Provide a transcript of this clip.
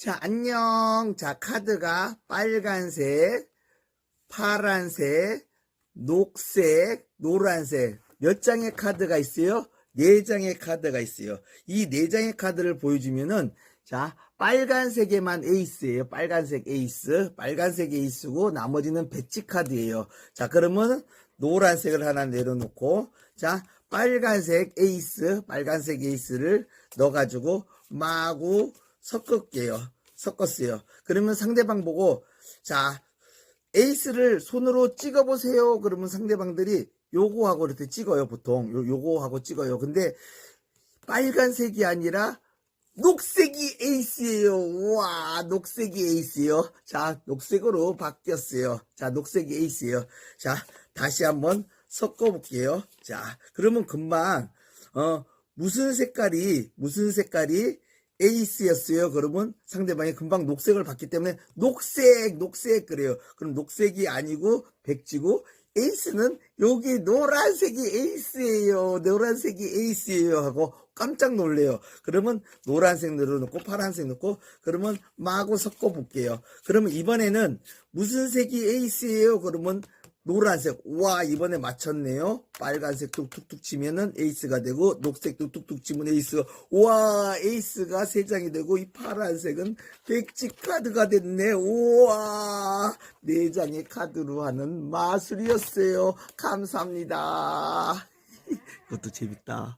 자, 안녕. 자, 카드가 빨간색, 파란색, 녹색, 노란색. 몇 장의 카드가 있어요? 네 장의 카드가 있어요. 이 네 장의 카드를 보여주면은, 자, 빨간색에만 에이스예요. 빨간색 에이스. 빨간색 에이스고, 나머지는 배치 카드예요. 자, 그러면 노란색을 하나 내려놓고, 자, 빨간색 에이스, 빨간색 에이스를 넣어 가지고, 마구 섞을게요. 섞었어요. 그러면 상대방 보고, 자, 에이스를 손으로 찍어보세요. 그러면 상대방들이 요거하고 이렇게 찍어요, 보통. 요, 요거하고 찍어요. 근데 빨간색이 아니라 녹색이 에이스예요. 우와, 녹색이 에이스예요. 자, 녹색으로 바뀌었어요. 자, 녹색이 에이스예요. 자, 다시 한번 섞어볼게요. 자, 그러면 금방 어 무슨 색깔이 무슨 색깔이 에이스였어요. 그러면 상대방이 금방 녹색을 봤기 때문에 녹색, 녹색 그래요. 그럼 녹색이 아니고 백지고 에이스는 여기 노란색이 에이스예요. 노란색이 에이스예요 하고 깜짝 놀래요. 그러면 노란색 늘어놓고 파란색 넣고 그러면 마구 섞어 볼게요. 그러면 이번에는 무슨 색이 에이스예요? 그러면 노란색. 와, 이번에 맞췄네요. 빨간색 뚝뚝뚝 치면은 에이스가 되고, 녹색도 뚝뚝 치면 에이스. 와, 에이스가 세 장이 되고, 이 파란색은 백지 카드가 됐네. 우와, 네 장의 카드로 하는 마술이었어요. 감사합니다. 이것도 재밌다.